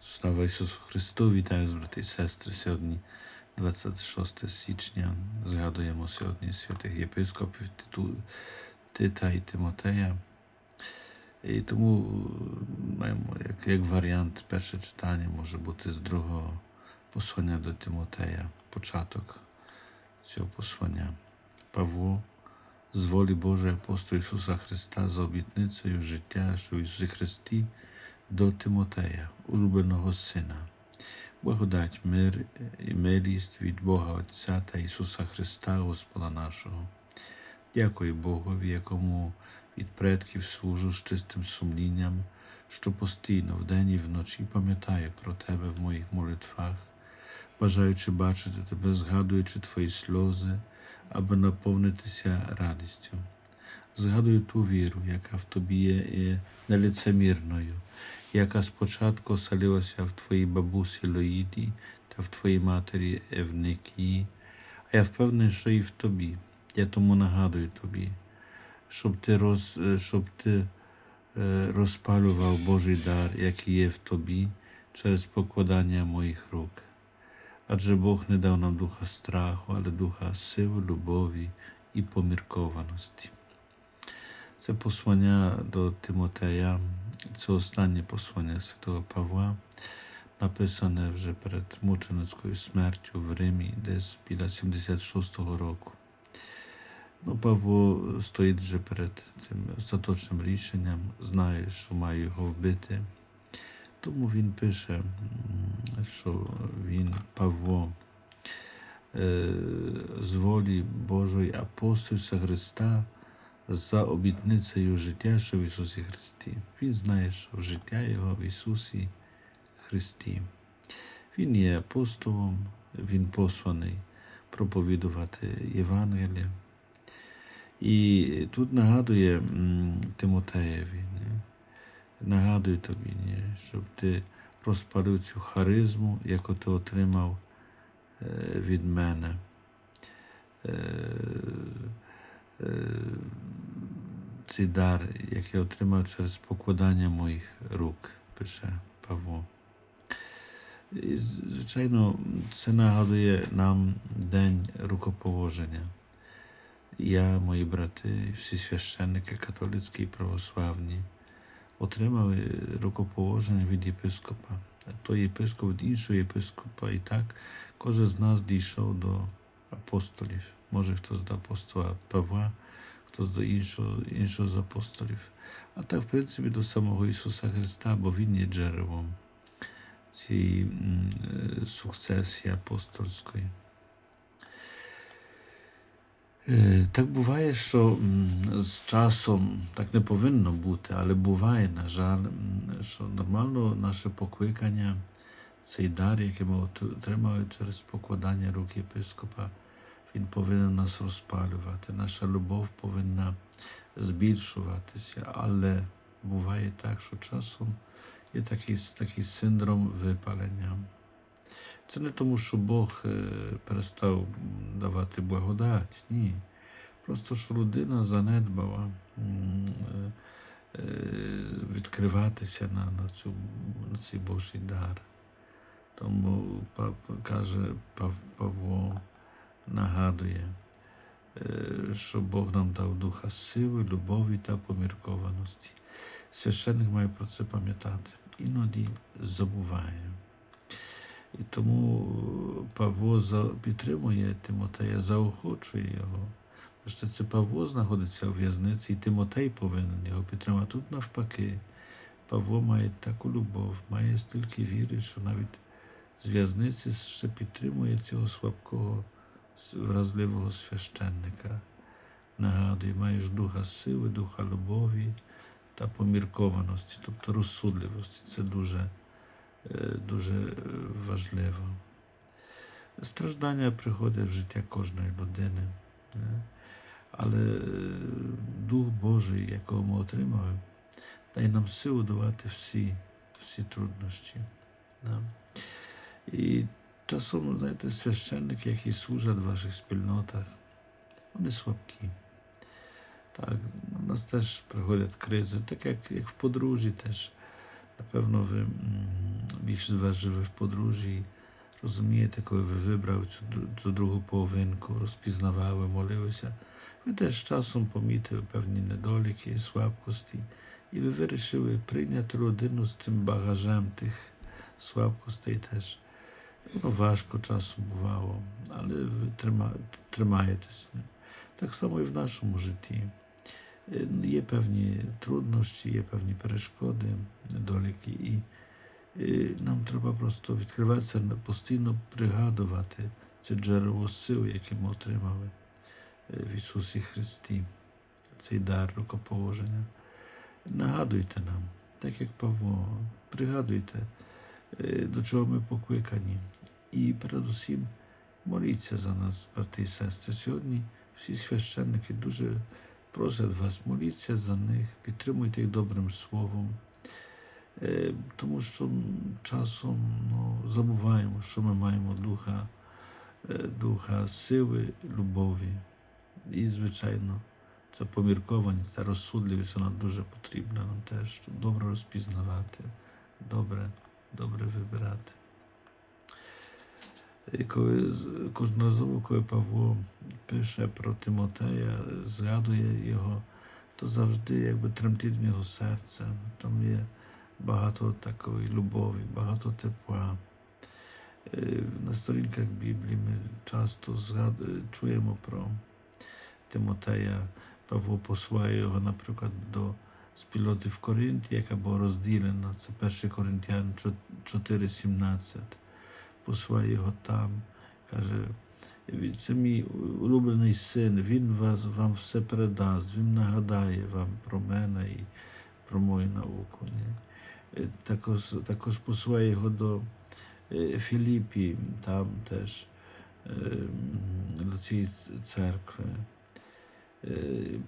Слава Ісусу Христу! Вітаю брати і сестри. Сьогодні 26 січня. Згадуємо сьогодні святих єпископів Тита і Тимотея. І тому маємо як, як варіант перше читання може бути з другого послання до Тимотея, початок цього послання. Павло, з волі Божої апостол Ісуса Христа за обітницею життя, що в Ісусі Христі до Тимотея, улюбленого Сина. Благодать, мир і милість від Бога Отця та Ісуса Христа, Господа нашого. Дякую Богові, якому від предків служу з чистим сумлінням, що постійно вдень і вночі пам'ятаю про Тебе в моїх молитвах, бажаючи бачити Тебе, згадуючи Твої сльози, аби наповнитися радістю. Згадую ту віру, яка в тобі є нелицемірною, яка спочатку оселилася в твоїй бабусі Лоїді та в твоїй матері Евникії, а я впевнений, що і в тобі. Я тому нагадую тобі, щоб ти, роз, е, щоб ти е, розпалював Божий дар, який є в тобі, через покладання моїх рук. Адже Бог не дав нам духа страху, але духа сили, любові і поміркованості. Це послання до Тимотея, це останнє послання святого Павла, написане вже перед мученицькою смертю в Римі, десь біля 76-го року. Ну, Павло стоїть вже перед цим остаточним рішенням, знає, що має його вбити. Тому він пише, що він, Павло, е, з волі Божої апостольства Христа за обітницею життя, що в Ісусі Христі. Він знає, що життя Його в Ісусі Христі. Він є апостолом, Він посланий проповідувати Євангеліє. І тут нагадує Тимотеєві, не? нагадую тобі, щоб ти розпалив цю харизму, яку ти отримав е, від мене. Цей дар, який отримав через покладання моїх рук, пише Павло. І, звичайно, це нагадує нам день рукоположення. Я, мої брати, всі священники католицькі і православні отримали рукоположення від єпископа. А той єпископ від іншого єпископа. І так кожен з нас дійшов до апостолів. Може, хтось до апостола Павла, хтось до іншого, іншого з апостолів. А так, в принципі, до самого Ісуса Христа, бо Він є джерелом цієї е, сукцесії апостольської. Е, Так буває, що з часом так не повинно бути, але буває, на жаль, що нормально наше покликання, цей дар, який ми отримали через покладання рук єпископа, він повинен нас розпалювати. Наша любов повинна збільшуватися, але буває так, що часом є такий, такий синдром випалення. Це не тому, що Бог е, перестав давати благодать, ні. Просто що людина занедбала е, е, відкриватися на, на, цю, на цей Божий дар. Тому каже Павло, нагадує, е, що Бог нам дав духа сили, любові та поміркованості. Священник має про це пам'ятати. Іноді забуває. І тому Павло підтримує Тимотея, заохочує його. Що це Павло знаходиться у в'язниці, і Тимотей повинен його підтримати. Тут навпаки, Павло має таку любов, має стільки віри, що навіть з в'язниці ще підтримує цього слабкого, вразливого священника. Нагадує, маєш духа сили, духа любові та поміркованості, тобто розсудливості. Це дуже е, дуже е, важливо. Страждання приходять в життя кожної людини, але е, Дух Божий, якого ми отримали, дає нам силу давати всі, всі труднощі. Да. І часом, знаєте, священники, які служать в ваших спільнотах, вони слабкі. Так, у нас теж приходять кризи, так як, як в подружжі теж. Напевно, ви м, більшість з вас живе в подружжі. Розумієте, коли ви вибрали цю, дру- цю другу половинку, розпізнавали, молилися, ви теж часом помітили певні недоліки, слабкості, і ви вирішили прийняти родину з цим багажем тих слабкостей теж. Воно важко часом бувало, але ви трима, тримаєтесь. Так само і в нашому житті. Е, Є певні труднощі, є певні перешкоди, недоліки, і е, нам треба просто відкриватися, постійно пригадувати це джерело сил, яке ми отримали е, в Ісусі Христі, цей дар рукоположення. Нагадуйте нам, так як Павло, пригадуйте, до чого ми покликані. І передусім моліться за нас, брати і сестри. Сьогодні всі священники дуже просять вас, моліться за них, підтримуйте їх добрим словом. Е, Тому що часом ну, забуваємо, що ми маємо духа, е, духа сили, любові. І, звичайно, ця поміркованість, та розсудливість вона дуже потрібна нам теж, щоб добре розпізнавати, добре, добре вибирати. Коли кожноразово, коли Павло пише про Тимотея, згадує його, то завжди якби тремтить в нього серце. Там є багато такої любові, багато тепла. Е, На сторінках Біблії ми часто згад... чуємо про Тимотея. Павло посилає його, наприклад, до спільноти в Коринті, яка була розділена. Це 1 Коринтян 4,17. Посилає його там. Каже, це мій улюблений син, він вас, вам все передасть, він нагадає вам про мене і про мою науку. Ні? Е, Також, також посилає його до е, там теж е, до цієї церкви.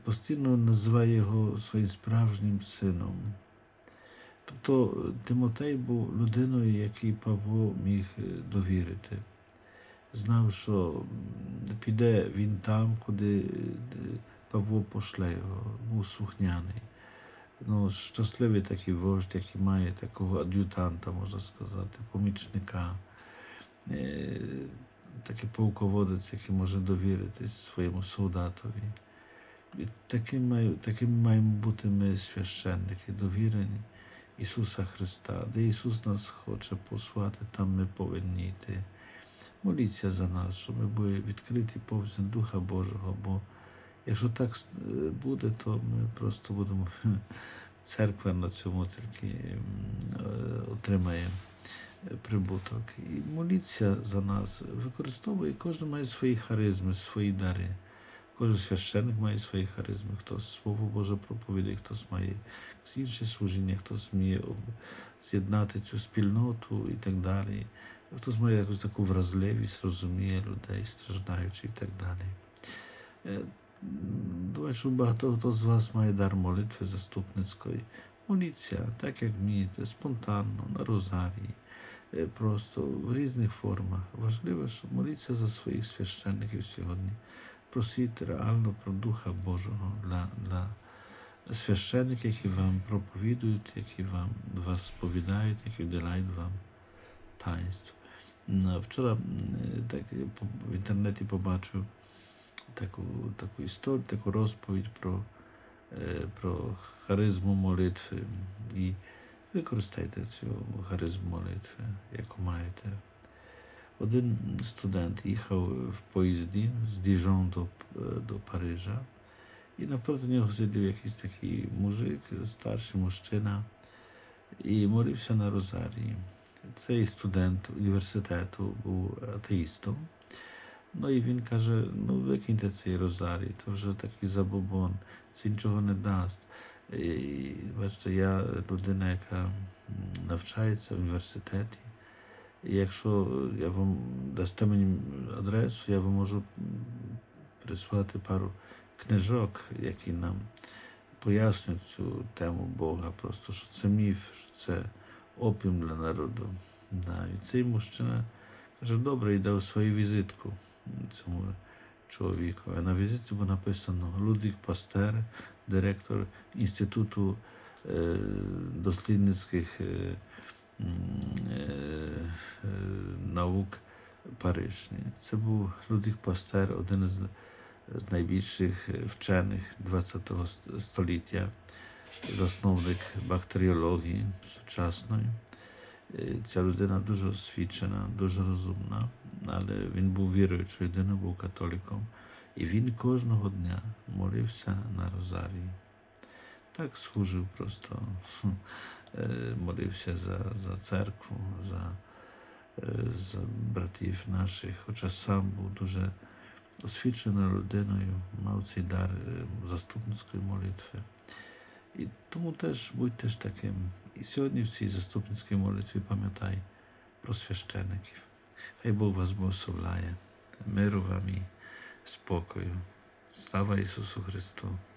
Постійно називає його своїм справжнім сином. Тобто Тимотей був людиною, якій Павло міг е, довірити. Знав, що піде він там, куди е, Павло пошле його, був слухняний. Ну, щасливий такий вождь, який має такого ад'ютанта, можна сказати, помічника, е, такий полководець, який може довіритись своєму солдатові. І таким маємо бути ми священники, довірені Ісуса Христа. Де Ісус нас хоче послати, там ми повинні йти. Моліться за нас, щоб ми були відкриті повзі Духа Божого, бо якщо так е, буде, то ми просто будемо церква на цьому тільки е, отримає е, прибуток. І моліться за нас, використовує, кожен має свої харизми, свої дари. Кожен священник має свої харизми, хтось Слово Боже проповідає, хтось має інше служіння, хтось вміє з'єднати цю спільноту і так далі. Хтось має якусь таку вразливість, розуміє людей, страждаючи і так далі. Е, Думаю, що багато хто з вас має дар молитви заступницької. Моліться, так як вмієте, спонтанно, на розарії, е, просто в різних формах. Важливо, щоб моліться за своїх священників сьогодні. Просіть реально про Духа Божого для, для священників, які вам проповідують, які вам вас сповідають, які вділяють вам таїнство. Вчора так, в інтернеті побачив таку, таку історію, таку розповідь про, е, про харизму молитви. І використайте цю харизму молитви, яку маєте. Один студент їхав в поїзді з Діжон до, до Парижа, і напроти нього сидів якийсь такий мужик, старший мужчина, і молився на розарії. Цей студент університету був атеїстом. Ну і він каже: ну викиньте цей розарій, то вже такий забобон, це нічого не дасть. І, бачите, я людина, яка навчається в університеті. Якщо я вам дасте мені адресу, я вам можу прислати пару книжок, які нам пояснюють цю тему Бога, просто що це міф, що це опіум для народу. Да. І цей мужчина каже, добре, і дав свою візитку цьому чоловіку. А на візитці було написано Лудвік Пастер, директор Інституту е, дослідницьких е, наук Париж. Ні? Це був Людвіг Пастер, один з, з найбільших вчених ХХ століття, засновник бактеріології сучасної. Е, Ця людина дуже освічена, дуже розумна, але він був віруючою людиною, був католиком. І він кожного дня молився на Розарії. Так служив просто, е, молився за, за церкву, за, е, за братів наших, хоча сам був дуже освіченою людиною, мав цей дар е, заступницької молитви. І тому теж будьте ж таким. І сьогодні в цій заступницькій молитві пам'ятай про священиків. Хай Бог вас благословляє, миру вам і спокою. Слава Ісусу Христу!